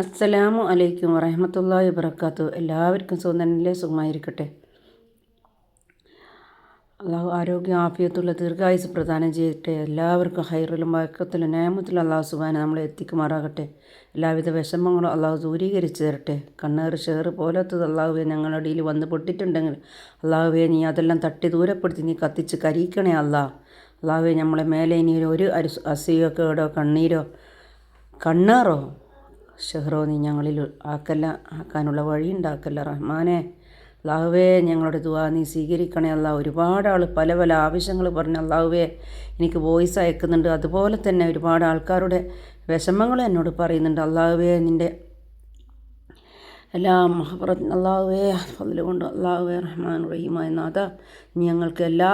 അസ്സലാമു അലൈക്കും വറഹമത്തല്ലാഹി വബർക്കാത്തു എല്ലാവർക്കും സുന്ദരനിലെ സുഖമായിരിക്കട്ടെ. അള്ളാഹു ആരോഗ്യം ആഫിയത്തുള്ള ദീർഘായുസ് പ്രദാനം ചെയ്തിട്ട് എല്ലാവർക്കും ഹൈറിലും വഴക്കത്തിലും നേമത്തിലും അള്ളാഹു സുബാന നമ്മളെ എത്തിക്കുമാറാകട്ടെ. എല്ലാവിധ വിഷമങ്ങളും അള്ളാഹു ദൂരീകരിച്ച് തരട്ടെ. കണ്ണേറ് ഷേറ് പോലത്തത് അള്ളാഹുവെ ഞങ്ങളുടെ ഇടയിൽ വന്ന് പൊട്ടിട്ടുണ്ടെങ്കിൽ അള്ളാഹുവെ നീ അതെല്ലാം തട്ടി ദൂരപ്പെടുത്തി നീ കത്തിച്ച് കരിക്കണേ അള്ളാഹ് അള്ളാഹുവെ നമ്മളെ മേലെ ഇനി ഒരു അരി അസുഖോ കണ്ണീരോ കണ്ണാറോ ഷെഹ്റോ നീ ഞങ്ങളിൽ ആക്കല്ല ആക്കാനുള്ള വഴി ഉണ്ടാക്കല്ല. റഹ്മാനെ അള്ളാഹുവേ ഞങ്ങളുടെ ദുവാ നീ സ്വീകരിക്കണേ അല്ല. ഒരുപാട് ആൾ പല പല ആവശ്യങ്ങൾ പറഞ്ഞ് അള്ളാഹുവേ എനിക്ക് വോയിസ് അയക്കുന്നുണ്ട്. അതുപോലെ തന്നെ ഒരുപാട് ആൾക്കാരുടെ വിഷമങ്ങൾ എന്നോട് പറയുന്നുണ്ട്. അള്ളാഹുവേ നിന്റെ എല്ലാ മഹബറ അള്ളാഹുവേ അതിലുകൊണ്ട് അള്ളാഹുവേ റഹ്മാൻ റഹീമായ നാഥ ഞങ്ങൾക്ക് എല്ലാ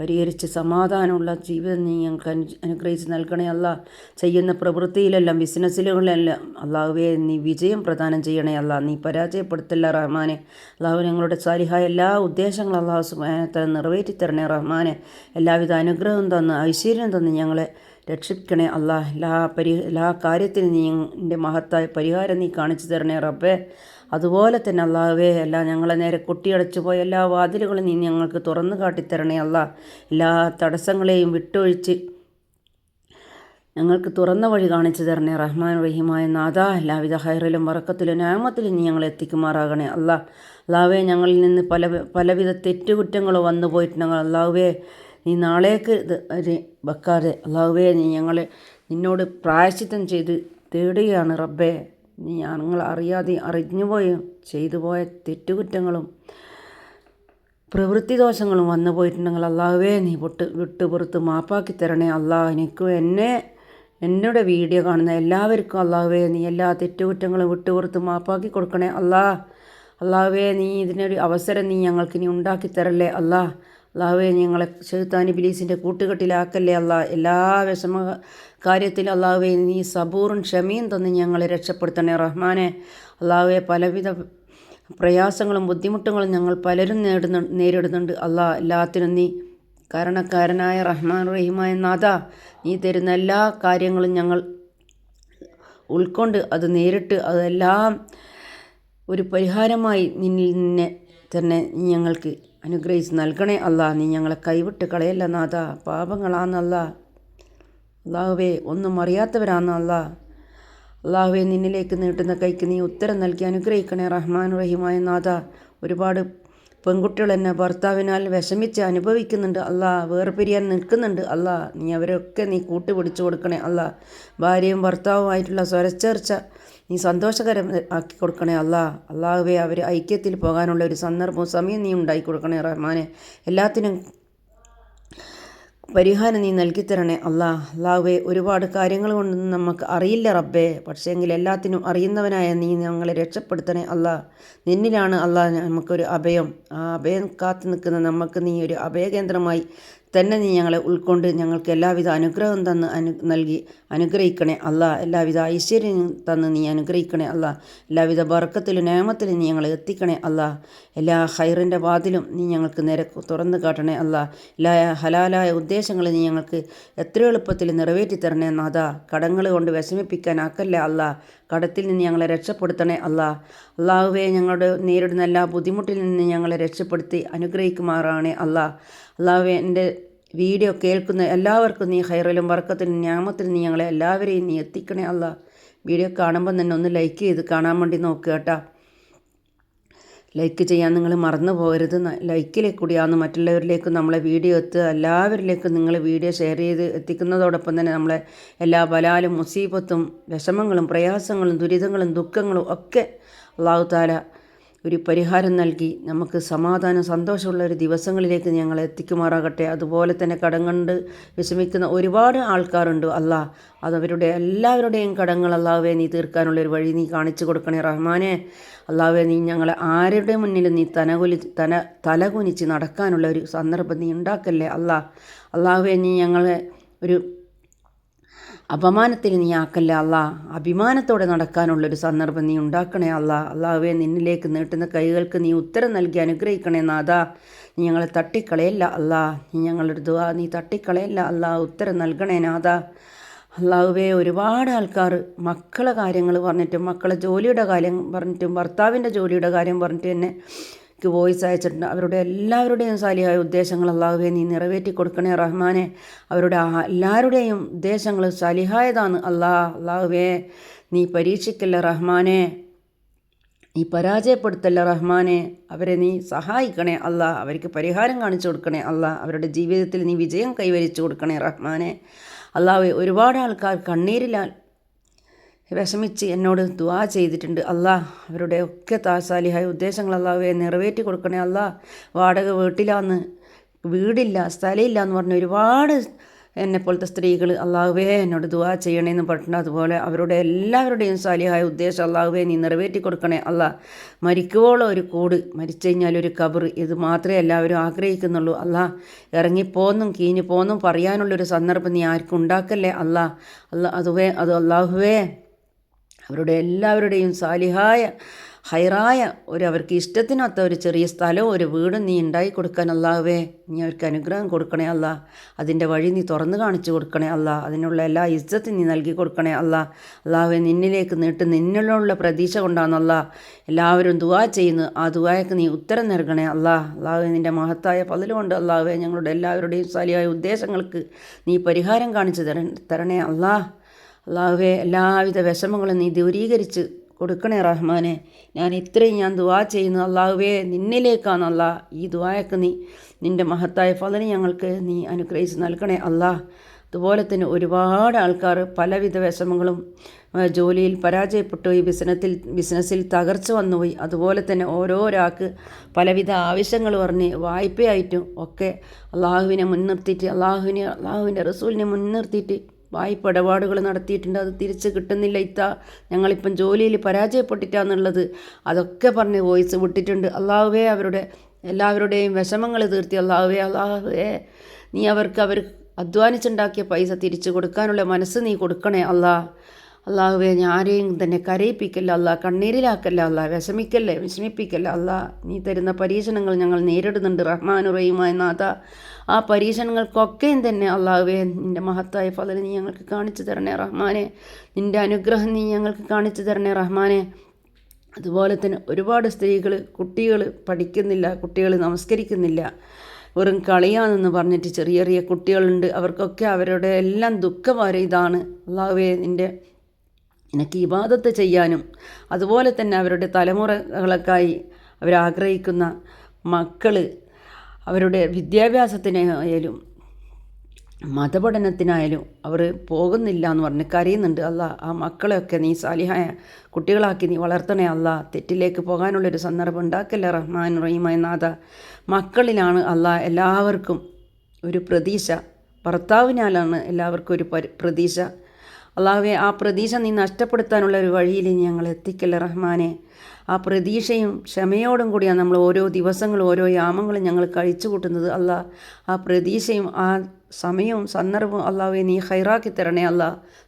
പരിഹരിച്ച് സമാധാനമുള്ള ജീവിതം നീ ഞങ്ങൾക്ക് അനു അനുഗ്രഹിച്ച് നൽകണേ അല്ല. ചെയ്യുന്ന പ്രവൃത്തിയിലെല്ലാം ബിസിനസ്സിലുകളിലെല്ലാം അള്ളാഹുവെ നീ വിജയം പ്രദാനം ചെയ്യണേ അല്ല. നീ പരാജയപ്പെടുത്തില്ല റഹ്മാനെ. അള്ളാഹു ഞങ്ങളുടെ സാലിഹായ എല്ലാ ഉദ്ദേശങ്ങളും അള്ളാഹു സുബാനത്തരം നിറവേറ്റി തരണേ റഹ്മാനെ. എല്ലാവിധ അനുഗ്രഹം തന്ന് ഐശ്വര്യം തന്ന് ഞങ്ങളെ രക്ഷിക്കണേ അള്ളാഹ്. എല്ലാ പരി എല്ലാ കാര്യത്തിനും നീ എന്റെ മഹത്തായ പരിഹാരം നീ കാണിച്ചു തരണേ റബ്ബേ. അതുപോലെ തന്നെ അള്ളാഹുവേ എല്ലാം ഞങ്ങളെ നേരെ കൊട്ടിയടച്ചു പോയ എല്ലാ വാതിലുകളും നീ ഞങ്ങൾക്ക് തുറന്നു കാട്ടിത്തരണേ അല്ല എല്ലാ തടസ്സങ്ങളെയും വിട്ടൊഴിച്ച് ഞങ്ങൾക്ക് തുറന്ന വഴി കാണിച്ചു തരണേ റഹ്മാൻ റഹീമായ നാഥ. എല്ലാവിധ ഹൈറിലും വറക്കത്തിലും ന്യായമത്തിലും നീ ഞങ്ങളെ എത്തിക്കുമാറാകണേ അല്ലാ അല്ലാവേ ഞങ്ങളിൽ നിന്ന് പല പലവിധ തെറ്റുകുറ്റങ്ങൾ വന്നു പോയിട്ടുണ്ടെങ്കിൽ അള്ളാഹുവേ. നീ നാളേക്ക് ഇത് വെക്കാതെ അള്ളാഹുവേ നീ ഞങ്ങളെ നിന്നോട് പ്രായശ്ചിത്തം ചെയ്ത് തേടുകയാണ് റബ്ബേ. നീ ഞങ്ങൾ അറിയാതെ അറിഞ്ഞുപോയ ചെയ്തു പോയ തെറ്റുകുറ്റങ്ങളും പ്രവൃത്തി ദോഷങ്ങളും വന്നു പോയിട്ടുണ്ടെങ്കിൽ അള്ളാഹുവേ നീ പൊട്ട് വിട്ട് പുറത്ത് മാപ്പാക്കി തരണേ. അള്ളാഹ് എനിക്കും എന്നെ എന്നോട് വീഡിയോ കാണുന്ന എല്ലാവർക്കും അള്ളാഹുവേ നീ എല്ലാ തെറ്റുകുറ്റങ്ങളും വിട്ടുപുറത്ത് മാപ്പാക്കി കൊടുക്കണേ. അള്ളാഹ് അള്ളാഹുവേ നീ ഇതിനൊരു അവസരം നീ ഞങ്ങൾക്ക് ഇനി ഉണ്ടാക്കി തരല്ലേ. അള്ളാഹ് അള്ളാഹുവെ ഞങ്ങളെ ഷെയ്ത്താനി ബിലീസിന്റെ കൂട്ടുകെട്ടിലാക്കല്ലേ അല്ല എല്ലാ വിഷമ കാര്യത്തിലും അള്ളാഹുവെ നീ സബൂറും ക്ഷമയും തന്ന് ഞങ്ങളെ രക്ഷപ്പെടുത്തണേ റഹ്മാനെ. അള്ളാഹുവെ പലവിധ പ്രയാസങ്ങളും ബുദ്ധിമുട്ടുകളും ഞങ്ങൾ പലരും നേടുന്നു നേരിടുന്നുണ്ട്. അള്ളാഹ് എല്ലാത്തിനും നീ കാരണക്കാരനായ റഹ്മാൻ റഹീമായ നാഥ. നീ തരുന്ന എല്ലാ കാര്യങ്ങളും ഞങ്ങൾ ഉൾക്കൊണ്ട് അത് നേരിട്ട് അതെല്ലാം ഒരു പരിഹാരമായി നിന്നിൽ നിന്നെ തന്നെ ഞങ്ങൾക്ക് അനുഗ്രഹിച്ച് നൽകണേ അല്ല. നീ ഞങ്ങളെ കൈവിട്ട് കളയല്ല നാഥ. പാപങ്ങളാന്നല്ല അള്ളാഹുവേ ഒന്നും അറിയാത്തവരാന്നല്ല അള്ളാഹുവെ നിന്നിലേക്ക് നീട്ടുന്ന കൈക്ക് നീ ഉത്തരം നൽകി അനുഗ്രഹിക്കണേ റഹ്മാൻ റഹിമായ നാഥ. ഒരുപാട് പെൺകുട്ടികൾ എന്നെ ഭർത്താവിനാൽ വിഷമിച്ച് അനുഭവിക്കുന്നുണ്ട് അല്ല. വേർപിരിയാൻ നിൽക്കുന്നുണ്ട് അല്ല. നീ അവരൊക്കെ നീ കൂട്ടുപിടിച്ചു കൊടുക്കണേ അല്ല. ഭാര്യയും ഭർത്താവുമായിട്ടുള്ള സ്വരച്ചേർച്ച നീ സന്തോഷകരം ആക്കി കൊടുക്കണേ അല്ലാ അള്ളാഹുവെ അവർ ഐക്യത്തിൽ പോകാനുള്ള ഒരു സന്ദർഭവും സമയം നീ ഉണ്ടാക്കി കൊടുക്കണേ റഹ്മാനെ. എല്ലാത്തിനും പരിഹാരം നീ നൽകിത്തരണേ അള്ളാ. അള്ളാഹുവെ ഒരുപാട് കാര്യങ്ങൾ കൊണ്ടൊന്നും നമുക്ക് അറിയില്ല റബ്ബേ. പക്ഷേങ്കിൽ എല്ലാത്തിനും അറിയുന്നവനായ നീ ഞങ്ങളെ രക്ഷപ്പെടുത്തണേ അള്ളാ. നിന്നിലാണ് അള്ളാഹ് നമുക്കൊരു അഭയം. ആ അഭയം കാത്തു നിൽക്കുന്ന നമുക്ക് നീ ഒരു അഭയകേന്ദ്രമായി തന്നെ നീ ഞങ്ങളെ ഉൾക്കൊണ്ട് ഞങ്ങൾക്ക് എല്ലാവിധ അനുഗ്രഹം തന്ന് അനു നൽകി അനുഗ്രഹിക്കണേ അല്ല. എല്ലാവിധ ഐശ്വര്യം തന്ന് നീ അനുഗ്രഹിക്കണേ അല്ല. എല്ലാവിധ ബർക്കത്തിലും നേമത്തിലും നീ ഞങ്ങളെ എത്തിക്കണേ അല്ല. എല്ലാ ഹൈറിന്റെ വാതിലും നീ ഞങ്ങൾക്ക് നേരെ തുറന്നു കാട്ടണേ അല്ല. എല്ലാ ഹലാലായ ഉദ്ദേശങ്ങൾ നീ ഞങ്ങൾക്ക് എത്ര എളുപ്പത്തിൽ നിറവേറ്റി തരണേ നാഥ. കടങ്ങൾ കൊണ്ട് വിഷമിപ്പിക്കാനാക്കല്ലേ അല്ല. കടത്തിൽ നിന്ന് ഞങ്ങളെ രക്ഷപ്പെടുത്തണേ അല്ല. അള്ളാഹുവെ ഞങ്ങളുടെ നേരിടുന്ന എല്ലാ ബുദ്ധിമുട്ടിൽ നിന്ന് ഞങ്ങളെ രക്ഷപ്പെടുത്തി അനുഗ്രഹിക്കുമാറാണേ അല്ല. അള്ളാഹുവെ എന്റെ വീഡിയോ കേൾക്കുന്ന എല്ലാവർക്കും നീ ഹൈറിലും വർക്കത്തിനും ഞാമത്തിനും നീ ഞങ്ങളെ എല്ലാവരെയും നീ എത്തിക്കണേ അല്ല. വീഡിയോ കാണുമ്പോൾ തന്നെ ഒന്ന് ലൈക്ക് ചെയ്ത് കാണാൻ വേണ്ടി നോക്കുക കേട്ടോ. ലൈക്ക് ചെയ്യാൻ നിങ്ങൾ മറന്നു പോകരുത്. ലൈക്കിലേക്ക് കൂടിയാണ് മറ്റുള്ളവരിലേക്ക് നമ്മളെ വീഡിയോ എത്തുക. എല്ലാവരിലേക്കും നിങ്ങൾ വീഡിയോ ഷെയർ ചെയ്ത് എത്തിക്കുന്നതോടൊപ്പം തന്നെ നമ്മളെ എല്ലാ ബലാലും മുസീബത്തും വിഷമങ്ങളും പ്രയാസങ്ങളും ദുരിതങ്ങളും ദുഃഖങ്ങളും ഒക്കെ അള്ളാഹു താല ഒരു പരിഹാരം നൽകി നമുക്ക് സമാധാനം സന്തോഷമുള്ള ഒരു ദിവസങ്ങളിലേക്ക് ഞങ്ങൾ എത്തിക്കുമാറാകട്ടെ. അതുപോലെ തന്നെ കടം കണ്ട് വിഷമിക്കുന്ന ഒരുപാട് ആൾക്കാരുണ്ട്. അല്ല അതവരുടെ എല്ലാവരുടെയും കടങ്ങൾ അല്ലാവേ നീ തീർക്കാനുള്ള ഒരു വഴി നീ കാണിച്ചു കൊടുക്കണേ റഹ്മാനെ. അല്ലാവേ നീ ഞങ്ങളെ ആരുടെ മുന്നിലും നീ തനകുലി തന തലകുനിച്ച് നടക്കാനുള്ള ഒരു സന്ദർഭം നീ ഉണ്ടാക്കല്ലേ? അല്ല അല്ലാവേ നീ ഞങ്ങളെ ഒരു അപമാനത്തിൽ നീ ആക്കല്ല അല്ല അഭിമാനത്തോടെ നടക്കാനുള്ളൊരു സന്ദർഭം നീ ഉണ്ടാക്കണേ അല്ല അള്ളാഹുവെ നിന്നിലേക്ക് നീട്ടുന്ന കൈകൾക്ക് നീ ഉത്തരം നൽകി അനുഗ്രഹിക്കണേ നാഥ. നീ ഞങ്ങളെ തട്ടിക്കളയല്ല അല്ല നീ ഞങ്ങളുടെ ദുവാ നീ തട്ടിക്കളയല്ല അല്ല ഉത്തരം നൽകണേ നാഥ. അള്ളാഹുവെ ഒരുപാട് ആൾക്കാർ മക്കളെ കാര്യങ്ങൾ പറഞ്ഞിട്ടും മക്കളെ ജോലിയുടെ കാര്യം പറഞ്ഞിട്ടും ഭർത്താവിന്റെ ജോലിയുടെ കാര്യം പറഞ്ഞിട്ട് തന്നെ എനിക്ക് വോയിസ് അയച്ചിട്ടുണ്ട്. അവരുടെ എല്ലാവരുടെയും സാലിയായ ഉദ്ദേശങ്ങൾ അള്ളാഹുവെ നീ നിറവേറ്റി കൊടുക്കണേ റഹ്മാനെ. അവരുടെ എല്ലാവരുടെയും ഉദ്ദേശങ്ങൾ സാലിഹായതാണ്. അള്ളാഹ് അള്ളാഹുവേ നീ പരീക്ഷിക്കല്ല റഹ്മാനെ. നീ പരാജയപ്പെടുത്തല്ല റഹ്മാനെ. അവരെ നീ സഹായിക്കണേ അല്ല അവർക്ക് പരിഹാരം കാണിച്ചു കൊടുക്കണേ അല്ല അവരുടെ ജീവിതത്തിൽ നീ വിജയം കൈവരിച്ചു കൊടുക്കണേ റഹ്മാനെ. അള്ളാഹുവെ ഒരുപാട് ആൾക്കാർ കണ്ണീരിലാൽ വിഷമിച്ച് എന്നോട് ദുവാ ചെയ്തിട്ടുണ്ട്. അല്ലാ അവരുടെ ഒക്കെ താസാലിഹായ ഉദ്ദേശങ്ങൾ അല്ലാവെ നിറവേറ്റി കൊടുക്കണേ അല്ലാ. വാടക വീട്ടിലാന്ന് വീടില്ല സ്ഥലമില്ല എന്ന് പറഞ്ഞ ഒരുപാട് എന്നെ പോലത്തെ സ്ത്രീകൾ അള്ളാഹുവേ എന്നോട് ദുവാ ചെയ്യണേന്ന് പറഞ്ഞിട്ടുണ്ട്. അതുപോലെ അവരുടെ എല്ലാവരുടെയും സാലിഹായ ഉദ്ദേശം അള്ളാഹുവേ നീ നിറവേറ്റി കൊടുക്കണേ അല്ല. മരിക്കുവോളം ഒരു കൂട് മരിച്ചു കഴിഞ്ഞാൽ ഒരു കബർ ഇത് മാത്രമേ എല്ലാവരും ആഗ്രഹിക്കുന്നുള്ളൂ. അല്ല ഇറങ്ങിപ്പോന്നും കീഞ്ഞു പോന്നും പറയാനുള്ളൊരു സന്ദർഭം നീ ആർക്കും ഉണ്ടാക്കല്ലേ അല്ല. അല്ല അതുവേ അത് അള്ളാഹുവേ അവരുടെ എല്ലാവരുടെയും സാലിഹായ ഹൈറായ ഒരു അവർക്ക് ഇഷ്ടത്തിനൊത്ത ഒരു ചെറിയ സ്ഥലവും ഒരു വീടും നീ ഉണ്ടായി കൊടുക്കാൻ അല്ലാവേ നീ അവർക്ക് അനുഗ്രഹം കൊടുക്കണേ അല്ല. അതിന്റെ വഴി നീ തുറന്നു കാണിച്ചു കൊടുക്കണേ അല്ല. അതിനുള്ള എല്ലാ ഇജ്ജത്തും നീ നൽകി കൊടുക്കണേ അല്ല. അല്ലാവേ നിന്നിലേക്ക് നീട്ട് നിന്നിലുള്ള പ്രതീക്ഷ കൊണ്ടാണല്ല എല്ലാവരും ദുവാ ചെയ്യുന്നു. ആ ദുവായക്ക് നീ ഉത്തരം നൽകണേ അല്ല. അല്ലാവേ നിന്റെ മഹത്തായ പതിലുകൊണ്ട് അല്ലാവേ ഞങ്ങളുടെ എല്ലാവരുടെയും സാലിയായ ഉദ്ദേശങ്ങൾക്ക് നീ പരിഹാരം കാണിച്ചു തര തരണേ അല്ലാ. അള്ളാഹുവെ എല്ലാവിധ വിഷമങ്ങളും നീ ദൂരീകരിച്ച് കൊടുക്കണേ റഹ്മാനെ. ഞാൻ ഇത്രയും ഞാൻ ദുവാ ചെയ്യുന്നു. അള്ളാഹുവേ നിന്നിലേക്കാണ് ഈ ദുവായൊക്കെ നീ നിന്റെ മഹത്തായ ഫലന് ഞങ്ങൾക്ക് നീ അനുഗ്രഹിച്ച് നൽകണേ അല്ലാ അതുപോലെ തന്നെ ഒരുപാട് ആൾക്കാർ പലവിധ വിഷമങ്ങളും ജോലിയിൽ പരാജയപ്പെട്ടു ഈ ബിസിനത്തിൽ ബിസിനസ്സിൽ തകർച്ച വന്നുപോയി. അതുപോലെ തന്നെ ഓരോരാൾക്ക് പലവിധ ആവശ്യങ്ങൾ പറഞ്ഞ് വായ്പയായിട്ടും ഒക്കെ അള്ളാഹുവിനെ മുൻനിർത്തിയിട്ട് അള്ളാഹുവിനെ അള്ളാഹുവിന്റെ റസൂലിനെ മുൻനിർത്തിയിട്ട് വായ്പ ഇടപാടുകൾ നടത്തിയിട്ടുണ്ട്. അത് തിരിച്ച് കിട്ടുന്നില്ല ഇത്ത. ഞങ്ങളിപ്പം ജോലിയിൽ പരാജയപ്പെട്ടിട്ടാന്നുള്ളത് അതൊക്കെ പറഞ്ഞ് വോയിസ് വിട്ടിട്ടുണ്ട്. അള്ളാഹുവേ അവരുടെ എല്ലാവരുടെയും വിഷമങ്ങൾ തീർത്തി. അള്ളാഹുവേ അള്ളാഹുവേ നീ അവർക്ക് അവർ അധ്വാനിച്ചുണ്ടാക്കിയ പൈസ തിരിച്ചു കൊടുക്കാനുള്ള മനസ്സ് നീ കൊടുക്കണേ അല്ലാ അള്ളാഹുവെ ഞാൻ ആരെയും തന്നെ കരയിപ്പിക്കല്ല അല്ല കണ്ണീരിലാക്കല്ല അല്ല വിഷമിക്കല്ലേ വിഷമിപ്പിക്കല്ല. അല്ല നീ തരുന്ന പരീക്ഷണങ്ങൾ ഞങ്ങൾ നേരിടുന്നുണ്ട് റഹ്മാനുറയുമായ നാഥ ആ പരീക്ഷണങ്ങൾക്കൊക്കെയും തന്നെ അള്ളാഹുവെ നിന്റെ മഹത്തായ ഫലം നീ ഞങ്ങൾക്ക് കാണിച്ചു തരണേ റഹ്മാനെ. നിന്റെ അനുഗ്രഹം നീ ഞങ്ങൾക്ക് കാണിച്ചു തരണേ റഹ്മാനെ. അതുപോലെ തന്നെ ഒരുപാട് സ്ത്രീകൾ കുട്ടികൾ പഠിക്കുന്നില്ല കുട്ടികൾ നമസ്കരിക്കുന്നില്ല. വെറും കളിയാണെന്ന് പറഞ്ഞിട്ട് ചെറിയ ചെറിയ കുട്ടികളുണ്ട്. അവർക്കൊക്കെ അവരുടെ എല്ലാം ദുഃഖമാരെ ഇതാണ്. അള്ളാഹുവേ നിന്റെ എനിക്ക് ഇബാദത്ത് ചെയ്യാനും അതുപോലെ തന്നെ അവരുടെ തലമുറകളൊക്കായി അവരാഗ്രഹിക്കുന്ന മക്കൾ അവരുടെ വിദ്യാഭ്യാസത്തിനായാലും മതപഠനത്തിനായാലും അവർ പോകുന്നില്ല എന്ന് പറഞ്ഞ് കരയുന്നുണ്ട്. അല്ല ആ മക്കളെയൊക്കെ നീ സാലിഹായ കുട്ടികളാക്കി നീ വളർത്തണേ അല്ല തെറ്റിലേക്ക് പോകാനുള്ളൊരു സന്ദർഭം ഉണ്ടാക്കല്ല റഹ്മാൻ റഹീമായ നാഥ. മക്കളിലാണ് അല്ല എല്ലാവർക്കും ഒരു പ്രതീക്ഷ. ഭർത്താവിനാലാണ് എല്ലാവർക്കും ഒരു പരി പ്രതീക്ഷ. അള്ളാഹുവെ ആ പ്രതീക്ഷ നീ നഷ്ടപ്പെടുത്താനുള്ള ഒരു വഴിയിൽ ഞങ്ങൾ എത്തിക്കല്ല റഹ്മാനെ. ആ പ്രതീക്ഷയും ക്ഷമയോടും കൂടിയാണ് നമ്മൾ ഓരോ ദിവസങ്ങളും ഓരോ യാമങ്ങളും ഞങ്ങൾ കഴിച്ചു കൂട്ടുന്നത് അല്ല ആ പ്രതീക്ഷയും ആ സമയവും സന്ദർഭവും അള്ളാഹുവെ നീ ഹൈറാക്കി തരണേ അല്ല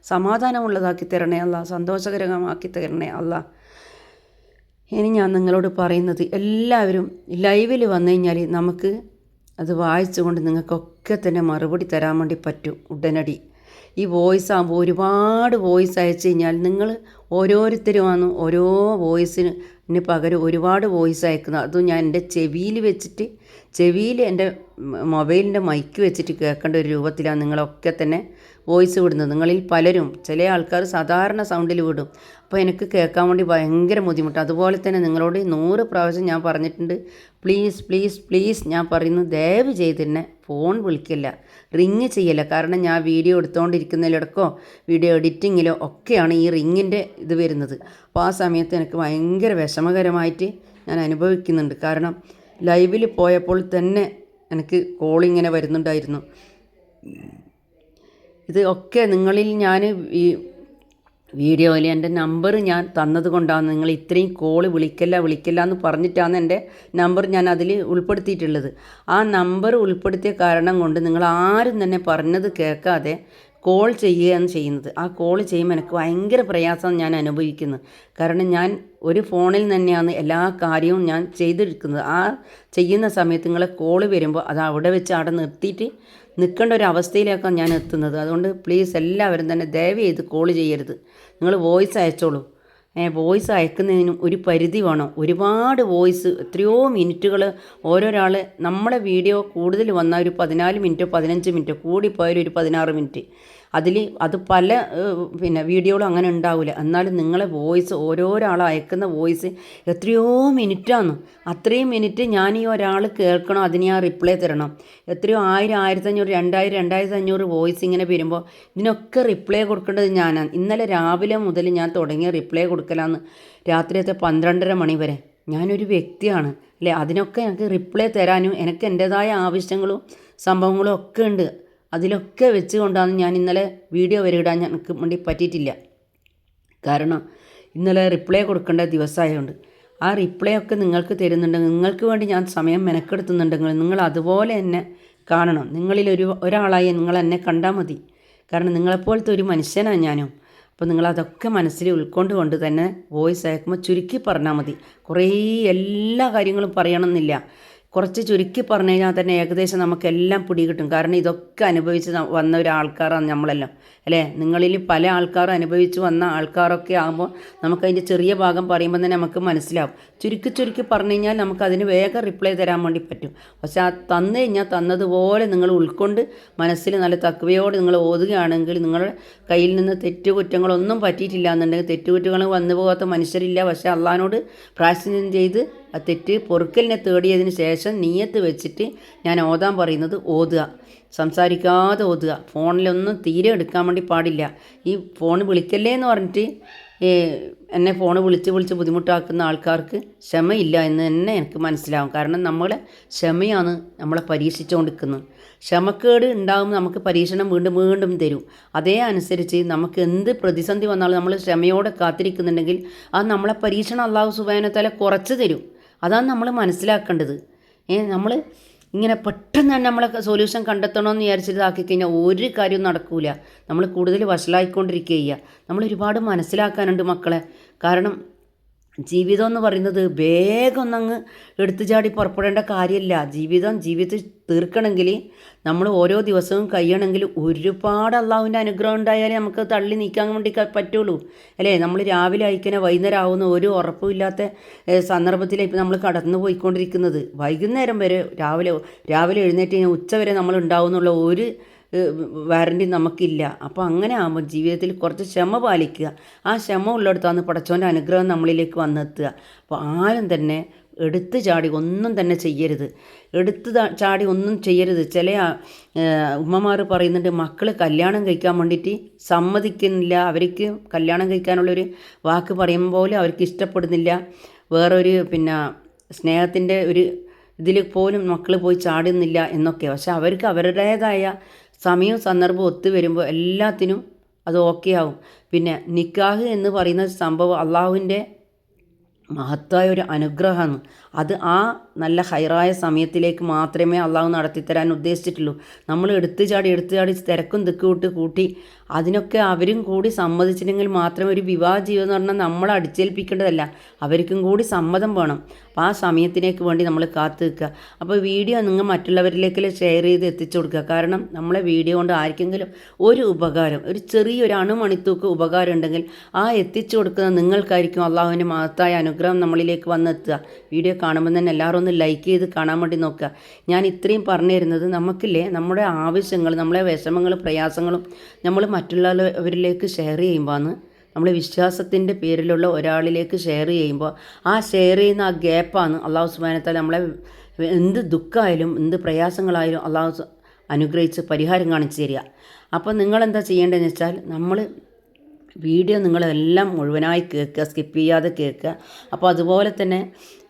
സമാധാനമുള്ളതാക്കി തരണേ അല്ല സന്തോഷകരമാക്കി തരണേ അല്ല ഇനി ഞാൻ നിങ്ങളോട് പറയുന്നത് എല്ലാവരും ലൈവിൽ വന്നു കഴിഞ്ഞാൽ നമുക്ക് അത് വായിച്ചുകൊണ്ട് നിങ്ങൾക്കൊക്കെ തന്നെ മറുപടി തരാൻ വേണ്ടി പറ്റും ഉടനടി. ഈ വോയിസ് ആകുമ്പോൾ ഒരുപാട് വോയിസ് അയച്ചു കഴിഞ്ഞാൽ നിങ്ങൾ ഓരോരുത്തരുമാണ് ഓരോ വോയിസിന് പകരം ഒരുപാട് വോയിസ് അയക്കുന്നത് അതും ഞാൻ എന്റെ ചെവിയിൽ വെച്ചിട്ട് ചെവിയിൽ എന്റെ മൊബൈലിന്റെ മൈക്ക് വെച്ചിട്ട് കേൾക്കേണ്ട ഒരു രൂപത്തിലാണ് നിങ്ങളൊക്കെ തന്നെ വോയിസ് വിടുന്നത്. നിങ്ങളിൽ പലരും ചില ആൾക്കാർ സാധാരണ സൗണ്ടിൽ വിടും. അപ്പോൾ എനിക്ക് കേൾക്കാൻ വേണ്ടി ഭയങ്കര ബുദ്ധിമുട്ട്. അതുപോലെ തന്നെ നിങ്ങളോട് നൂറ് പ്രാവശ്യം ഞാൻ പറഞ്ഞിട്ടുണ്ട് പ്ലീസ് പ്ലീസ് പ്ലീസ് ഞാൻ പറയുന്നു ദയവ് ചെയ്ത് തന്നെ ഫോൺ വിളിക്കില്ല റിങ് ചെയ്യല്ല. കാരണം ഞാൻ വീഡിയോ എടുത്തുകൊണ്ടിരിക്കുന്നതിലിടക്കോ വീഡിയോ എഡിറ്റിങ്ങിലോ ഒക്കെയാണ് ഈ റിങ്ങിന്റെ ഇത് വരുന്നത്. അപ്പോൾ ആ സമയത്ത് എനിക്ക് ഭയങ്കര വിഷമകരമായിട്ട് ഞാൻ അനുഭവിക്കുന്നുണ്ട്. കാരണം ലൈവിൽ പോയപ്പോൾ തന്നെ എനിക്ക് കോളിങ്ങനെ വരുന്നുണ്ടായിരുന്നു. ഇത് ഒക്കെ നിങ്ങളിൽ ഞാൻ ഈ വീഡിയോയിൽ എന്റെ നമ്പർ ഞാൻ തന്നത് കൊണ്ടാണ് നിങ്ങൾ ഇത്രയും കോൾ വിളിക്കല്ല വിളിക്കല്ല എന്ന് പറഞ്ഞിട്ടാണ് എന്റെ നമ്പർ ഞാൻ അതിൽ ഉൾപ്പെടുത്തിയിട്ടുള്ളത്. ആ നമ്പർ ഉൾപ്പെടുത്തിയ കാരണം കൊണ്ട് നിങ്ങൾ ആരും തന്നെ പറഞ്ഞത് കേൾക്കാതെ കോൾ ചെയ്യുകയാണ് ചെയ്യുന്നത്. ആ കോൾ ചെയ്യുമ്പോൾ എനിക്ക് ഭയങ്കര പ്രയാസമാണ് ഞാൻ അനുഭവിക്കുന്നത്. കാരണം ഞാൻ ഒരു ഫോണിൽ തന്നെയാണ് എല്ലാ കാര്യവും ഞാൻ ചെയ്തെടുക്കുന്നത് ആ ചെയ്യുന്ന സമയത്ത് നിങ്ങളെ കോൾ വരുമ്പോൾ അത് അവിടെ വെച്ച് അവിടെ നിർത്തിയിട്ട് നിൽക്കേണ്ട ഒരു അവസ്ഥയിലേക്കാണ് ഞാൻ എത്തുന്നത് അതുകൊണ്ട് പ്ലീസ് എല്ലാവരും തന്നെ ദയവ് ചെയ്ത് കോൾ ചെയ്യരുത്. നിങ്ങൾ വോയിസ് അയച്ചോളൂ. വോയിസ് അയക്കുന്നതിനും ഒരു പരിധി വേണം. ഒരുപാട് വോയിസ് എത്രയോ മിനിറ്റുകൾ ഓരോരാൾ നമ്മളെ വീഡിയോ കൂടുതൽ വന്നാൽ ഒരു പതിനാല് മിനിറ്റ് പതിനഞ്ച് മിനിറ്റ് കൂടിപ്പോയാൽ ഒരു പതിനാറ് മിനിറ്റ് അതിൽ അത് പല പിന്നെ വീഡിയോകളും അങ്ങനെ ഉണ്ടാവില്ല എന്നാലും നിങ്ങളെ വോയിസ് ഓരോരാൾ അയക്കുന്ന വോയിസ് എത്രയോ മിനിറ്റാണ് അത്രയും മിനിറ്റ് ഞാൻ ഈ ഒരാൾ കേൾക്കണം അതിന് ഞാൻ റിപ്ലൈ തരണം. എത്രയോ ആയിരം ആയിരത്തഞ്ഞൂറ് രണ്ടായിരം രണ്ടായിരത്തി അഞ്ഞൂറ് വോയിസ് ഇങ്ങനെ വരുമ്പോൾ ഇതിനൊക്കെ റിപ്ലൈ കൊടുക്കേണ്ടത് ഞാനാണ് ഇന്നലെ രാവിലെ മുതൽ ഞാൻ തുടങ്ങിയ റിപ്ലൈ കൊടുക്കലാന്ന് രാത്രിയത്തെ പന്ത്രണ്ടര മണി വരെ. ഞാനൊരു വ്യക്തിയാണ് അല്ലേ? അതിനൊക്കെ എനിക്ക് റിപ്ലൈ തരാനും എനിക്ക് എന്റേതായ ആവശ്യങ്ങളും സംഭവങ്ങളും ഒക്കെ ഉണ്ട്. അതിലൊക്കെ വെച്ചുകൊണ്ടാണ് ഞാൻ ഇന്നലെ വീഡിയോ വരെ ഇടാൻ എനിക്ക് വേണ്ടി പറ്റിയിട്ടില്ല. കാരണം ഇന്നലെ റിപ്ലൈ കൊടുക്കേണ്ട ദിവസമായതുകൊണ്ട്. ആ റിപ്ലൈ ഒക്കെ നിങ്ങൾക്ക് തരുന്നുണ്ടെങ്കിൽ നിങ്ങൾക്ക് വേണ്ടി ഞാൻ സമയം മെനക്കെടുത്തുന്നുണ്ടെങ്കിൽ നിങ്ങൾ അതുപോലെ എന്നെ കാണണം. നിങ്ങളിൽ ഒരു ഒരാളായി നിങ്ങൾ എന്നെ കണ്ടാൽ മതി. കാരണം നിങ്ങളെപ്പോലത്തെ ഒരു മനുഷ്യനാണ് ഞാനും. അപ്പോൾ നിങ്ങൾ അതൊക്കെ മനസ്സിൽ ഉൾക്കൊണ്ട് കൊണ്ട് തന്നെ വോയിസ് അയക്കുമ്പോൾ ചുരുക്കി പറഞ്ഞാൽ മതി. കുറേ എല്ലാ കാര്യങ്ങളും പറയണമെന്നില്ല. കുറച്ച് ചുരുക്കി പറഞ്ഞു കഴിഞ്ഞാൽ തന്നെ ഏകദേശം നമുക്കെല്ലാം പിടികിട്ടും കാരണം ഇതൊക്കെ അനുഭവിച്ച് വന്ന ഒരു ആൾക്കാരാണ് നമ്മളെല്ലാം. അല്ലേ? നിങ്ങളിൽ പല ആൾക്കാരും അനുഭവിച്ച് വന്ന ആൾക്കാരൊക്കെ ആകുമ്പോൾ നമുക്കതിന്റെ ചെറിയ ഭാഗം പറയുമ്പോൾ തന്നെ നമുക്ക് മനസ്സിലാവും. ചുരുക്കി ചുരുക്കി പറഞ്ഞു കഴിഞ്ഞാൽ നമുക്ക് അതിന് വേഗം റിപ്ലൈ തരാൻ വേണ്ടി പറ്റും. പക്ഷേ ആ തന്നു കഴിഞ്ഞാൽ തന്നതുപോലെ നിങ്ങൾ ഉൾക്കൊണ്ട് മനസ്സിൽ നല്ല തക്കവയോട് നിങ്ങൾ ഓതുകയാണെങ്കിൽ നിങ്ങളുടെ കയ്യിൽ നിന്ന് തെറ്റുകുറ്റങ്ങളൊന്നും പറ്റിയിട്ടില്ല എന്നുണ്ടെങ്കിൽ തെറ്റുകുറ്റങ്ങൾ വന്നു പോകാത്ത മനുഷ്യരില്ല. പക്ഷേ അള്ളഹാനോട് പ്രായശ്ചിത്തം ചെയ്ത് ആ തെറ്റ് പൊറുക്കലിനെ തേടിയതിന് ശേഷം നീയത്ത് വെച്ചിട്ട് ഞാൻ ഓതാൻ പറയുന്നത് ഓതുക. സംസാരിക്കാതെ ഓതുക. ഫോണിലൊന്നും തീരെ എടുക്കാൻ വേണ്ടി പാടില്ല. ഈ ഫോൺ വിളിക്കല്ലേ എന്ന് പറഞ്ഞിട്ട് എന്നെ ഫോൺ വിളിച്ച് വിളിച്ച് ബുദ്ധിമുട്ടാക്കുന്ന ആൾക്കാർക്ക് ക്ഷമയില്ല എന്ന് തന്നെ എനിക്ക് മനസ്സിലാവും. കാരണം നമ്മളെ ക്ഷമയാണ് നമ്മളെ പരീക്ഷിച്ചുകൊണ്ടിരിക്കുന്നത്. ക്ഷമക്കേട് ഉണ്ടാകുമ്പോൾ നമുക്ക് പരീക്ഷണം വീണ്ടും വീണ്ടും തരും. അതേ അനുസരിച്ച് നമുക്ക് എന്ത് പ്രതിസന്ധി വന്നാലും നമ്മൾ ക്ഷമയോടെ കാത്തിരിക്കുന്നുണ്ടെങ്കിൽ അത് നമ്മളെ പരീക്ഷണം അള്ളാഹു സുബാനത്താലെ കുറച്ച് തരും. അതാണ് നമ്മൾ മനസ്സിലാക്കേണ്ടത്. ഏ നമ്മൾ ഇങ്ങനെ പെട്ടെന്ന് തന്നെ നമ്മളെ സൊല്യൂഷൻ കണ്ടെത്തണമെന്ന് വിചാരിച്ചിട്ട് ആക്കി കഴിഞ്ഞാൽ ഒരു കാര്യവും നടക്കില്ല നമ്മൾ കൂടുതൽ വഷളായിക്കൊണ്ടിരിക്കുക ചെയ്യുക നമ്മൾ ഒരുപാട് മനസ്സിലാക്കാനുണ്ട് മക്കളെ. കാരണം ജീവിതം എന്ന് പറയുന്നത് വേഗം ഒന്നങ്ങ് എടുത്തു ചാടി പുറപ്പെടേണ്ട കാര്യമില്ല ജീവിതം ജീവിതത്തിൽ തീർക്കണമെങ്കിൽ നമ്മൾ ഓരോ ദിവസവും കഴിയണമെങ്കിൽ ഒരുപാട് അള്ളാഹുവിന്റെ അനുഗ്രഹം ഉണ്ടായാലേ നമുക്ക് തള്ളി നീക്കാൻ വേണ്ടി പറ്റുള്ളൂ. അല്ലേ? നമ്മൾ രാവിലെ അയക്കുന്ന വൈകുന്നേരം ആവുന്ന ഒരു ഉറപ്പുമില്ലാത്ത സന്ദർഭത്തിലാണ് ഇപ്പോൾ നമ്മൾ കടന്നു പോയിക്കൊണ്ടിരിക്കുന്നത്. വൈകുന്നേരം വരെ രാവിലെ രാവിലെ എഴുന്നേറ്റ് കഴിഞ്ഞാൽ ഉച്ച വരെ നമ്മൾ ഉണ്ടാവുന്നുള്ള ഒരു വാറന്റി നമുക്കില്ല. അപ്പോൾ അങ്ങനെ ആകുമ്പോൾ ജീവിതത്തിൽ കുറച്ച് ക്ഷമ പാലിക്കുക. ആ ക്ഷമ ഉള്ളിടത്താണ് പടച്ചോന്റെ അനുഗ്രഹം നമ്മളിലേക്ക് വന്നെത്തുക. അപ്പോൾ ആരും തന്നെ എടുത്തു ചാടി ഒന്നും തന്നെ ചെയ്യരുത്. എടുത്തു ചാടി ഒന്നും ചെയ്യരുത്. ചില ഉമ്മമാർ പറയുന്നുണ്ട് മക്കൾ കല്യാണം കഴിക്കാൻ വേണ്ടിയിട്ട് സമ്മതിക്കുന്നില്ല. അവർക്ക് കല്യാണം കഴിക്കാനുള്ളൊരു വാക്ക് പറയുമ്പോൾ അവർക്ക് ഇഷ്ടപ്പെടുന്നില്ല. വേറൊരു പിന്നെ സ്നേഹത്തിന്റെ ഒരു ഇതിൽ പോലും മക്കൾ പോയി ചാടുന്നില്ല എന്നൊക്കെ. പക്ഷെ അവർക്ക് അവരുടേതായ സമയവും സന്ദർഭവും ഒത്തു വരുമ്പോൾ എല്ലാത്തിനും അത് ഓക്കെ ആവും. പിന്നെ നിക്കാഹ് എന്ന് പറയുന്ന സംഭവം അള്ളാഹുവിന്റെ മഹത്തായ ഒരു അനുഗ്രഹമാണ്. അത് ആ നല്ല ഹൈറായ സമയത്തിലേക്ക് മാത്രമേ അള്ളാഹു നടത്തിത്തരാൻ ഉദ്ദേശിച്ചിട്ടുള്ളൂ. നമ്മൾ എടുത്തു ചാടി എടുത്തു ചാടി തിരക്കും ദിക്കും ഇട്ട് കൂട്ടി അതിനൊക്കെ അവരും കൂടി സമ്മതിച്ചില്ലെങ്കിൽ മാത്രമേ ഒരു വിവാഹ ജീവിതം എന്ന് പറഞ്ഞാൽ നമ്മൾ അടിച്ചേൽപ്പിക്കേണ്ടതല്ല. അവർക്കും കൂടി സമ്മതം വേണം. അപ്പോൾ ആ സമയത്തിനേക്ക് വേണ്ടി നമ്മൾ കാത്തു നിൽക്കുക. അപ്പോൾ വീഡിയോ നിങ്ങൾ മറ്റുള്ളവരിലേക്ക് ഷെയർ ചെയ്ത് എത്തിച്ചു കൊടുക്കുക. കാരണം നമ്മളെ വീഡിയോ കൊണ്ട് ആർക്കെങ്കിലും ഒരു ഉപകാരം ഒരു ചെറിയൊരു അണുമണിത്തൂക്ക് ഉപകാരം ഉണ്ടെങ്കിൽ ആ എത്തിച്ചു കൊടുക്കുന്ന നിങ്ങൾക്കായിരിക്കും അള്ളാഹുവിന്റെ മഹത്തായ അനുഗ്രഹം നമ്മളിലേക്ക് വന്നെത്തുക. വീഡിയോ കാണുമ്പോൾ തന്നെ എല്ലാവരും ഒന്ന് ലൈക്ക് ചെയ്ത് കാണാൻ വേണ്ടി നോക്കുക. ഞാൻ ഇത്രയും പറഞ്ഞു തരുന്നത് നമുക്കില്ലേ നമ്മുടെ ആവശ്യങ്ങൾ നമ്മളെ വിഷമങ്ങളും പ്രയാസങ്ങളും നമ്മൾ മറ്റുള്ളവരിലേക്ക് ഷെയർ ചെയ്യുമ്പോൾ നമ്മൾ വിശ്വാസത്തിന്റെ പേരിലുള്ള ഒരാളിലേക്ക് ഷെയർ ചെയ്യുമ്പോൾ ആ ഷെയർ ചെയ്യുന്ന ആ ഗ്യാപ്പാണ് അള്ളാഹു സുബാനത്താൽ നമ്മളെ എന്ത് ദുഃഖമായാലും എന്ത് പ്രയാസങ്ങളായാലും അള്ളാഹു അനുഗ്രഹിച്ച് പരിഹാരം കാണിച്ചു തരിക. അപ്പോൾ നിങ്ങളെന്താ ചെയ്യേണ്ടതെന്ന് വെച്ചാൽ നമ്മൾ വീഡിയോ നിങ്ങളെല്ലാം മുഴുവനായി കേൾക്കുക സ്കിപ്പ് ചെയ്യാതെ കേൾക്കുക. അപ്പോൾ അതുപോലെ തന്നെ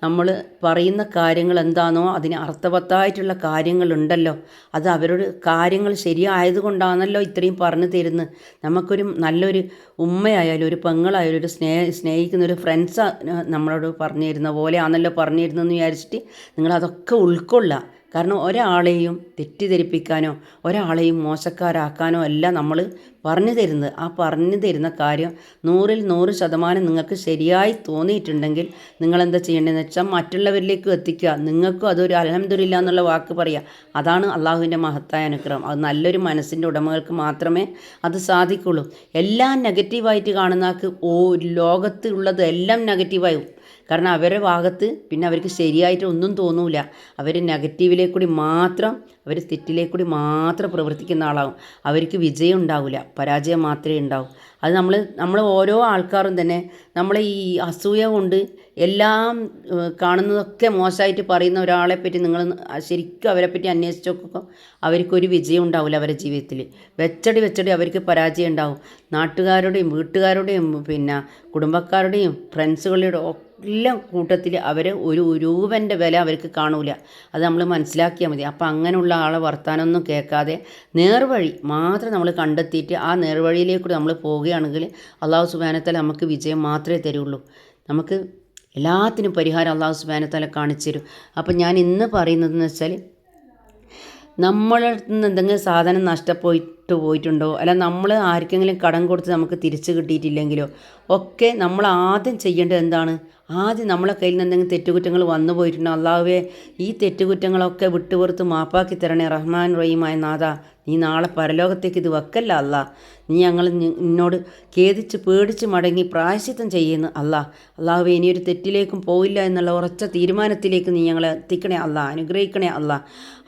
നമ്മൾ പറയുന്ന കാര്യങ്ങൾ എന്താണോ അതിന് അർത്ഥവത്തായിട്ടുള്ള കാര്യങ്ങളുണ്ടല്ലോ. അത് അവരോട് കാര്യങ്ങൾ ശരിയായതുകൊണ്ടാണല്ലോ ഇത്രയും പറഞ്ഞു തരുന്നത്. നമുക്കൊരു നല്ലൊരു ഉമ്മയായാലും ഒരു പെങ്ങളായാലും ഒരു സ്നേഹ സ്നേഹിക്കുന്ന ഒരു ഫ്രണ്ട്സ് നമ്മളോട് പറഞ്ഞു തരുന്ന പോലെയാണല്ലോ പറഞ്ഞു തരുന്നതെന്ന് വിചാരിച്ചിട്ട് നിങ്ങളതൊക്കെ ഉൾക്കൊള്ളുക. കാരണം ഒരാളെയും തെറ്റിദ്ധരിപ്പിക്കാനോ ഒരാളെയും മോശക്കാരാക്കാനോ അല്ല നമ്മൾ പറഞ്ഞു തരുന്നത്. ആ പറഞ്ഞു തരുന്ന കാര്യം നൂറിൽ നൂറ് ശതമാനം നിങ്ങൾക്ക് ശരിയായി തോന്നിയിട്ടുണ്ടെങ്കിൽ നിങ്ങളെന്താ ചെയ്യേണ്ടതെന്ന് വെച്ചാൽ മറ്റുള്ളവരിലേക്ക് എത്തിക്കുക. നിങ്ങൾക്കും അതൊരു അലഹമില്ല എന്നുള്ള വാക്ക് പറയുക അതാണ് അള്ളാഹുവിന്റെ മഹത്തായ അനുഗ്രഹം. അത് നല്ലൊരു മനസ്സിന്റെ ഉടമകൾക്ക് മാത്രമേ അത് സാധിക്കുള്ളൂ. എല്ലാം നെഗറ്റീവായിട്ട് കാണുന്നവർക്ക് ഓ ലോകത്തിലുള്ളത് എല്ലാം നെഗറ്റീവായും. കാരണം അവരുടെ ഭാഗത്ത് പിന്നെ അവർക്ക് ശരിയായിട്ട് ഒന്നും തോന്നൂല. അവർ നെഗറ്റീവിലേക്കൂടി മാത്രം അവർ തെറ്റിലേക്കൂടി മാത്രം പ്രവർത്തിക്കുന്ന ആളാകും അവർക്ക് വിജയം ഉണ്ടാവില്ല പരാജയം മാത്രമേ ഉണ്ടാവും. അത് നമ്മൾ നമ്മൾ ഓരോ ആൾക്കാരും തന്നെ നമ്മളെ ഈ അസൂയ കൊണ്ട് എല്ലാം കാണുന്നതൊക്കെ മോശമായിട്ട് പറയുന്ന ഒരാളെ പറ്റി നിങ്ങൾ ശരിക്കും അവരെ പറ്റി അന്വേഷിച്ച് നോക്കുമ്പോൾ അവർക്കൊരു വിജയം ഉണ്ടാവില്ല അവരുടെ ജീവിതത്തിൽ. വെച്ചടി വെച്ചടി അവർക്ക് പരാജയം ഉണ്ടാവും. നാട്ടുകാരുടെയും വീട്ടുകാരുടെയും പിന്നെ കുടുംബക്കാരുടെയും ഫ്രണ്ട്സുകളുടെ എല്ലാം കൂട്ടത്തിൽ അവർ ഒരു രൂപന്റെ വില അവർക്ക് കാണൂല. അത് നമ്മൾ മനസ്സിലാക്കിയാൽ മതി. അപ്പോൾ അങ്ങനെയുള്ള ആളെ വർത്താനമൊന്നും കേൾക്കാതെ നേർവഴി മാത്രം നമ്മൾ കണ്ടെത്തിയിട്ട് ആ നേർവഴിയിലേക്ക് നമ്മൾ പോവുകയാണെങ്കിൽ അള്ളാഹു സുബാനത്തല നമുക്ക് വിജയം മാത്രമേ തരുള്ളൂ. നമുക്ക് എല്ലാത്തിനും പരിഹാരം അള്ളാഹു സുബാനത്തല കാണിച്ചു തരും. അപ്പം ഞാൻ ഇന്ന് പറയുന്നതെന്ന് വെച്ചാൽ നമ്മളടുത്ത് നിന്ന് എന്തെങ്കിലും സാധനം നഷ്ടപ്പോയിട്ട് പോയിട്ടുണ്ടോ? അല്ല നമ്മൾ ആർക്കെങ്കിലും കടം കൊടുത്ത് നമുക്ക് തിരിച്ചു കിട്ടിയിട്ടില്ലെങ്കിലോ? ഒക്കെ നമ്മൾ ആദ്യം ചെയ്യേണ്ടത് എന്താണ്? ആദ്യം നമ്മളെ കയ്യിൽ നിന്ന് എന്തെങ്കിലും തെറ്റുകുറ്റങ്ങൾ വന്നു പോയിട്ടുണ്ടോ? അള്ളാഹുവേ ഈ തെറ്റുകുറ്റങ്ങളൊക്കെ വിട്ടുപുറത്ത് മാപ്പാക്കി തരണേ റഹ്മാൻ റഹീമായ നാഥ. നീ നാളെ പരലോകത്തേക്ക് ഇത് വെക്കല്ല അല്ല നീ ഞങ്ങൾ നിന്നോട് ഖേദിച്ച് പേടിച്ച് മടങ്ങി പ്രായശിത്തം ചെയ്യുന്നു അല്ല അള്ളാഹു ഇനിയൊരു തെറ്റിലേക്കും പോയില്ല എന്നുള്ള ഉറച്ച തീരുമാനത്തിലേക്ക് നീ ഞങ്ങളെ എത്തിക്കണേ അല്ല അനുഗ്രഹിക്കണേ അല്ല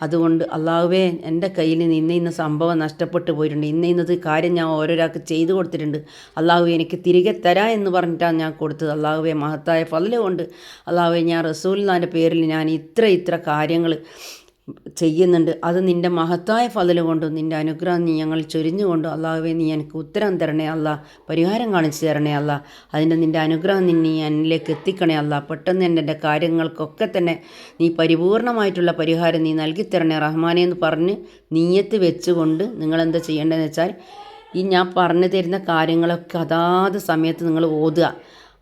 അതുകൊണ്ട് അള്ളാഹുവേ എന്റെ കയ്യിൽ നിന്ന് ഇന്ന ഇന്ന സംഭവം നഷ്ടപ്പെട്ടു പോയിട്ടുണ്ട്. ഇന്ന ഇന്നത് കാര്യം ഞാൻ ഓരോരാൾക്ക് ചെയ്തു കൊടുത്തിട്ടുണ്ട്. അള്ളാഹു എനിക്ക് തിരികെ തരാ എന്ന് പറഞ്ഞിട്ടാണ് ഞാൻ കൊടുത്തത്. അള്ളാഹുവെ മഹത്തായ ഫലം കൊണ്ട് അള്ളാഹു ഞാൻ റസൂലിനാന്റെ പേരിൽ ഞാൻ ഇത്ര ഇത്ര കാര്യങ്ങൾ ചെയ്യുന്നുണ്ട്. അത് നിന്റെ മഹത്തായ ഫലം കൊണ്ടും നിന്റെ അനുഗ്രഹം നീ ഞങ്ങൾ ചൊരിഞ്ഞുകൊണ്ടും അള്ളാഹുവെ നീ എനിക്ക് ഉത്തരം തരണേ അല്ല. പരിഹാരം കാണിച്ചു തരണേ അല്ല. അതിന്റെ നിന്റെ അനുഗ്രഹം നീ എന്നിലേക്ക് എത്തിക്കണേ അല്ല. പെട്ടെന്ന് എന്റെ എന്റെ കാര്യങ്ങൾക്കൊക്കെ തന്നെ നീ പരിപൂർണമായിട്ടുള്ള പരിഹാരം നീ നൽകിത്തരണേ തരണേ. റഹ്മാനെ എന്ന് പറഞ്ഞ് നീയത്ത് വെച്ചുകൊണ്ട് നിങ്ങളെന്താ ചെയ്യേണ്ടതെന്ന് വെച്ചാൽ ഈ ഞാൻ പറഞ്ഞു തരുന്ന കാര്യങ്ങളൊക്കെ അതാത് സമയത്ത് നിങ്ങൾ ഓതുക.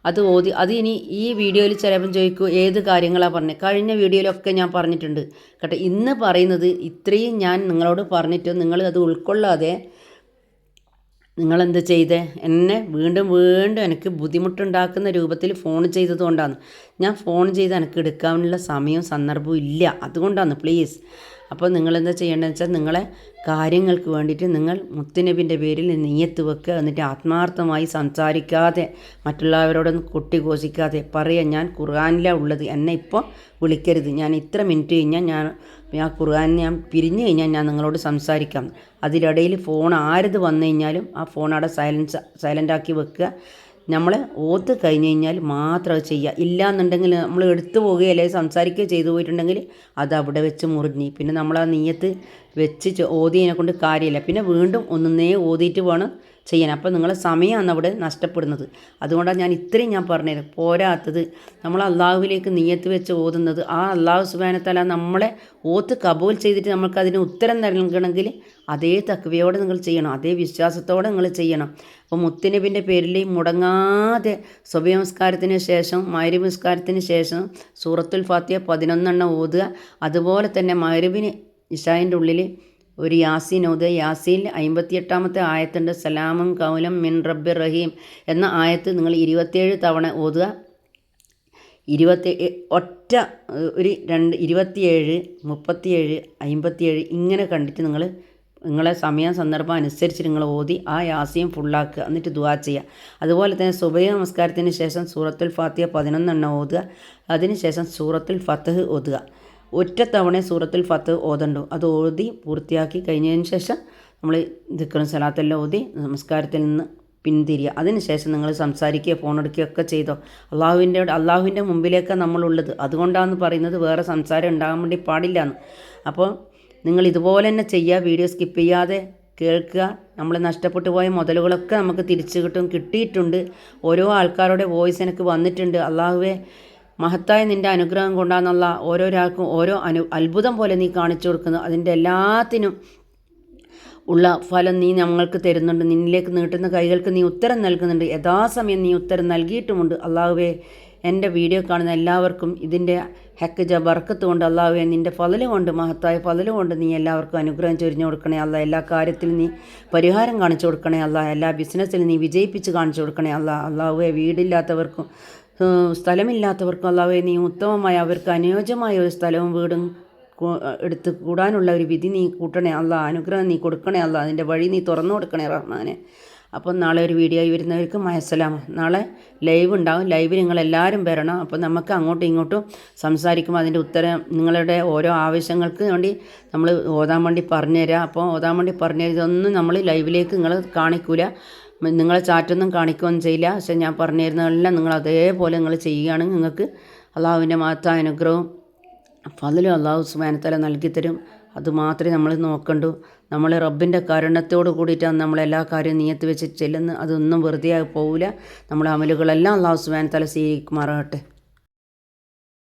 അത് ഓതി അത് ഇനി ഈ വീഡിയോയിൽ ചിലപ്പം ചോദിക്കൂ ഏത് കാര്യങ്ങളാണ് പറഞ്ഞത് കഴിഞ്ഞ വീഡിയോയിലൊക്കെ ഞാൻ പറഞ്ഞിട്ടുണ്ട്. കേട്ടോ ഇന്ന് പറയുന്നത് ഇത്രയും ഞാൻ നിങ്ങളോട് പറഞ്ഞിട്ടും നിങ്ങൾ അത് ഉൾക്കൊള്ളാതെ നിങ്ങളെന്ത് ചെയ്തേ? എന്നെ വീണ്ടും വീണ്ടും എനിക്ക് ബുദ്ധിമുട്ടുണ്ടാക്കുന്ന രൂപത്തിൽ ഫോൺ ചെയ്തതുകൊണ്ടാണ് ഞാൻ ഫോൺ ചെയ്ത് എനിക്ക് എടുക്കാനുള്ള സമയവും സന്ദർഭവും ഇല്ല. അതുകൊണ്ടാണ് പ്ലീസ്. അപ്പോൾ നിങ്ങളെന്താ ചെയ്യേണ്ടതെന്ന് വെച്ചാൽ നിങ്ങളെ കാര്യങ്ങൾക്ക് വേണ്ടിയിട്ട് നിങ്ങൾ മുത്തുനബിന്റെ പേരിൽ നെയ്യത്ത് വെക്കുക. എന്നിട്ട് ആത്മാർത്ഥമായി സംസാരിക്കാതെ മറ്റുള്ളവരോടൊന്നും കൊട്ടിഘോഷിക്കാതെ പറയുക ഞാൻ ഖുർആാനിലാണ് ഉള്ളത്. എന്നെ ഇപ്പോൾ വിളിക്കരുത്. ഞാൻ ഇത്ര മിനിറ്റ് കഴിഞ്ഞാൽ ഞാൻ ആ ഖുർആൻ ഞാൻ പിരിഞ്ഞു കഴിഞ്ഞാൽ ഞാൻ നിങ്ങളോട് സംസാരിക്കാം. അതിനിടയിൽ ഫോൺ ആരത് വന്നു കഴിഞ്ഞാലും ആ ഫോൺ അവിടെ സൈലൻസ് സൈലന്റ് ആക്കി വെക്കുക. നമ്മൾ ഓത്ത് കഴിഞ്ഞ് കഴിഞ്ഞാൽ മാത്രം അത് ചെയ്യുക. ഇല്ലാന്നുണ്ടെങ്കിൽ നമ്മൾ എടുത്തു പോവുകയോ അല്ലെങ്കിൽ സംസാരിക്കുകയോ ചെയ്തു പോയിട്ടുണ്ടെങ്കിൽ അത് അവിടെ വെച്ച് മുറിഞ്ഞ്. പിന്നെ നമ്മൾ ആ നീയത്ത് വെച്ച് ഓതിയതിനെ കൊണ്ട് കാര്യമില്ല. പിന്നെ വീണ്ടും ഒന്നേ ഓതിയിട്ട് വേണം ചെയ്യാൻ. അപ്പോൾ നിങ്ങളെ സമയമാണ് അവിടെ നഷ്ടപ്പെടുന്നത്. അതുകൊണ്ടാണ് ഞാൻ ഇത്രയും ഞാൻ പറഞ്ഞത്. പോരാത്തത്. നമ്മൾ അള്ളാഹുവിലേക്ക് നീയത്ത് വെച്ച് ഓതുന്നത്. ആ അള്ളാഹു സുബാനത്തല നമ്മളെ ഓത്ത് കബൂൽ ചെയ്തിട്ട് നമുക്ക് അതിന് ഉത്തരം നൽകണമെങ്കിൽ അതേ തക്വയോടെ നിങ്ങൾ ചെയ്യണം. അതേ വിശ്വാസത്തോടെ നിങ്ങൾ ചെയ്യണം. അപ്പോൾ മുത്തനബിന്റെ പേരിൽ മുടങ്ങാതെ സ്വഭയംസ്കാരത്തിന് ശേഷം മാരിപുസ്കാരത്തിന് ശേഷം സൂറത്തുൽ ഫാത്തിയ പതിനൊന്നെണ്ണം ഓതുക. അതുപോലെ തന്നെ മരുവിന് ഇഷായിന്റെ ഉള്ളിൽ ഒരു യാസീൻ ഓതുക യാസീൻ അമ്പത്തിയെട്ടാമത്തെ ആയത്തുണ്ട് സലാമും കൗലം മിൻ റബ്ബി റഹീം എന്ന ആയത്ത് നിങ്ങൾ ഇരുപത്തേഴ് തവണ ഓതുക. ഇരുപത്തി ഒറ്റ ഒരു രണ്ട് ഇരുപത്തിയേഴ് മുപ്പത്തിയേഴ് അമ്പത്തിയേഴ് ഇങ്ങനെ കണ്ടിട്ട് നിങ്ങൾ നിങ്ങളെ സമയം സന്ദർഭം അനുസരിച്ച് നിങ്ങൾ ഓതി ആ യാസിയും ഫുള്ളാക്കുക. എന്നിട്ട് ദുവാ ചെയ്യുക. അതുപോലെ തന്നെ സുബൈ നമസ്കാരത്തിന് ശേഷം സൂറത്തുൽ ഫാത്തിയ പതിനൊന്നെണ്ണം ഓതുക. അതിനുശേഷം സൂറത്തുൽ ഫത്തഹ് ഓതുക. ഒറ്റ തവണ സൂറത്തുൽ ഫത്ത് ഓതണ്ടോ അത് ഓതി പൂർത്തിയാക്കി കഴിഞ്ഞതിന് ശേഷം നമ്മൾ ദിക്കറും സലാത്തെല്ലാം ഓതി നമസ്കാരത്തിൽ നിന്ന് പിന്തിരിയുക അതിനുശേഷം നിങ്ങൾ സംസാരിക്കുക ഫോൺ എടുക്കുകയോ ഒക്കെ ചെയ്തോ. അള്ളാഹുവിന്റെ അള്ളാഹുവിന്റെ മുമ്പിലേക്കാണ് നമ്മളുള്ളത്. അതുകൊണ്ടാണെന്ന് പറയുന്നത് വേറെ സംസാരം ഉണ്ടാകാൻ വേണ്ടി പാടില്ല എന്ന് അപ്പോൾ നിങ്ങൾ ഇതുപോലെ തന്നെ ചെയ്യുക വീഡിയോ സ്കിപ്പ് ചെയ്യാതെ കേൾക്കുക. നമ്മൾ നഷ്ടപ്പെട്ടു പോയ മുതലുകളൊക്കെ നമുക്ക് തിരിച്ചു കിട്ടും കിട്ടിയിട്ടുണ്ട്. ഓരോ ആൾക്കാരുടെ വോയിസ് എനിക്ക് വന്നിട്ടുണ്ട്. അള്ളാഹുവെ മഹത്തായ നിന്റെ അനുഗ്രഹം കൊണ്ടാന്നുള്ള ഓരോരാൾക്കും ഓരോ അനു അത്ഭുതം പോലെ നീ കാണിച്ചു കൊടുക്കുന്നു. അതിന്റെ എല്ലാത്തിനും ഉള്ള ഫലം നീ ഞങ്ങൾക്ക് തരുന്നുണ്ട്. നിന്നിലേക്ക് നീട്ടുന്ന കൈകൾക്ക് നീ ഉത്തരം നൽകുന്നുണ്ട്. യഥാസമയം നീ ഉത്തരം നൽകിയിട്ടുമുണ്ട്. അള്ളാഹുവേ എന്റെ വീഡിയോ കാണുന്ന എല്ലാവർക്കും ഇതിന്റെ ഹെക്കജ ബർക്കത്ത് കൊണ്ട് അള്ളാഹുവെ നിന്റെ ഫലല് കൊണ്ട് മഹത്തായ ഫലല് കൊണ്ട് നീ എല്ലാവർക്കും അനുഗ്രഹം ചൊരിഞ്ഞു കൊടുക്കണേ. അല്ല എല്ലാ കാര്യത്തിലും നീ പരിഹാരം കാണിച്ചു കൊടുക്കണേ. അല്ല എല്ലാ ബിസിനസ്സിലും നീ വിജയിപ്പിച്ച് കാണിച്ചു കൊടുക്കണേ. അല്ല അള്ളാഹുവെ വീടില്ലാത്തവർക്കും സ്ഥലമില്ലാത്തവർക്കും അള്ളാഹുവെ നീ ഉത്തമമായ അവർക്ക് അനുയോജ്യമായ ഒരു സ്ഥലവും വീടും എടുത്ത് കൂടാനുള്ള ഒരു വിധി നീ കൂട്ടണേ അല്ല അനുഗ്രഹം നീ കൊടുക്കണേ അല്ല അതിന്റെ വഴി നീ തുറന്നു കൊടുക്കണേ റഹ്മാനെ. അപ്പം നാളെ ഒരു വീഡിയോ ആയി വരുന്നവർക്ക് മയസലാം നാളെ ലൈവ് ഉണ്ടാവും. ലൈവ് നിങ്ങൾ എല്ലാവരും വരണം. അപ്പോൾ നമുക്ക് അങ്ങോട്ടും ഇങ്ങോട്ടും സംസാരിക്കുമ്പോൾ അതിന്റെ ഉത്തരം നിങ്ങളുടെ ഓരോ ആവശ്യങ്ങൾക്ക് വേണ്ടി നമ്മൾ ഓതാൻ വേണ്ടി പറഞ്ഞുതരാം. അപ്പോൾ ഓതാൻ വേണ്ടി പറഞ്ഞുതരാം ഇതൊന്നും നമ്മൾ ലൈവിലേക്ക് നിങ്ങൾ കാണിക്കൂല. നിങ്ങളെ ചാറ്റൊന്നും കാണിക്കുകയൊന്നും ചെയ്യില്ല. പക്ഷെ ഞാൻ പറഞ്ഞു തരുന്നതെല്ലാം നിങ്ങൾ അതേപോലെ നിങ്ങൾ ചെയ്യുകയാണെങ്കിൽ നിങ്ങൾക്ക് അള്ളാഹുവിന്റെ മഹത്തായ അനുഗ്രഹവും ഫതിലും അള്ളാഹു സുബാനത്തല നൽകിത്തരും അതുമാത്രമേ നമ്മൾ നോക്കണ്ടു. നമ്മൾ റബ്ബിന്റെ കരുണത്തോട് കൂടിയിട്ടാണ് നമ്മൾ എല്ലാ കാര്യവും നീയത്ത് വെച്ച് ചെല്ലുന്നത്. അതൊന്നും വെറുതെ ആയി പോവില്ല. നമ്മുടെ അമലുകളെല്ലാം അള്ളാഹു സുബാനത്തല സ്വീകരിക്കുമാറാകട്ടെ.